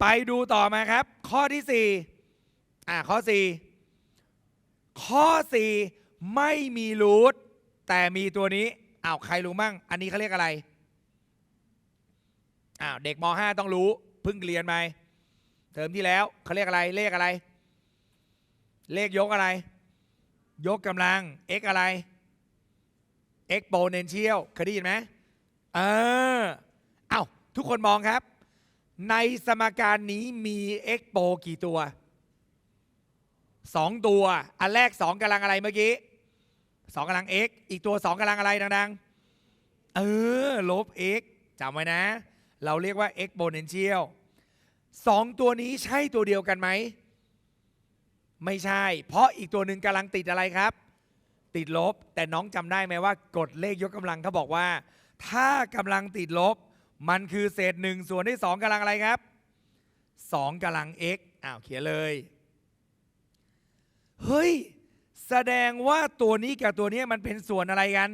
ไปดูต่อมาครับ ข้อที่สี่อ่าข้อสี่ข้อสี่ไม่มีรูทแต่มีตัวนี้อ้าวใครรู้มั่ง อันนี้เขาเรียกอะไรอ้าวเด็กม .5 ต้องรู้เพิ่งเรียนไปเทอมที่แล้วเขาเรียกอะไรเลขอะไร เลขยกอะไร ยกกำลัง x อะไร exponential เคยได้ยินไหมเออเอ้าทุกคนมองครับ ในสมการนี้มี expo กี่ตัวสองตัว อันแรกสองกำลังอะไรเมื่อกี้สองกำลัง x อีกตัวสองกำลังอะไรดังๆ เออ ลบ x จำไว้นะ เราเรียกว่า exponential สองตัวนี้ใช่ตัวเดียวกันไหม ไม่ใช่ เพราะอีกตัวหนึ่งกำลังติดอะไรครับ ติดลบ แต่น้องจำได้ไหมว่ากฎเลขยกกำลังเขาบอกว่า ถ้ากำลังติดลบ มันคือเศษหนึ่งส่วนที่สองกำลังอะไรครับสองกำลัง x อ้าวเขียนเลย เฮ้ย แสดงว่าตัวนี้กับตัวนี้มันเป็นส่วนอะไรกัน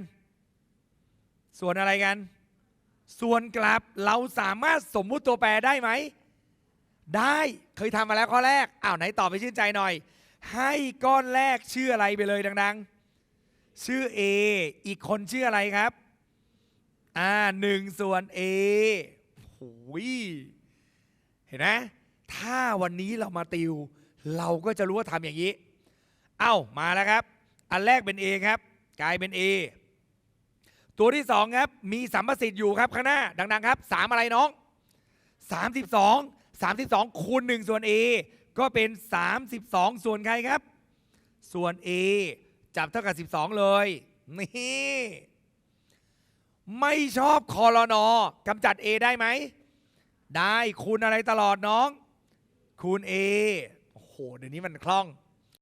ส่วนอะไรกัน ส่วนกลับเราสามารถสมมุติตัวแปรได้ไหม ได้เคยทำมาแล้วข้อแรกอ้าวไหนตอบไปชื่นใจหน่อย ให้ก้อนแรกชื่ออะไรไปเลยดัง ๆ ชื่อ A อีกคนชื่ออะไรครับ อ่าหนึ่งส่วน A โอ้ยเห็นไหมถ้าวันนี้เรามาติว เราก็จะรู้ว่าทำอย่างนี้ เอ้ามาแล้วครับ อันแรกเป็น A ครับ กลายเป็น A ตัวที่สองครับ มีสัมประสิทธิ์อยู่ครับข้างหน้า ดังๆครับสามอะไรน้อง32 32คูณ1ส่วน A ก็เป็น32ส่วนใครครับ ส่วน A จับเท่ากับ 12 เลย นี่ ไม่ชอบคอรนอกำจัด A ได้ไหม ได้คูณอะไรตลอดน้อง คูณ A โอ้โห เดี๋ยวนี้มันคล่อง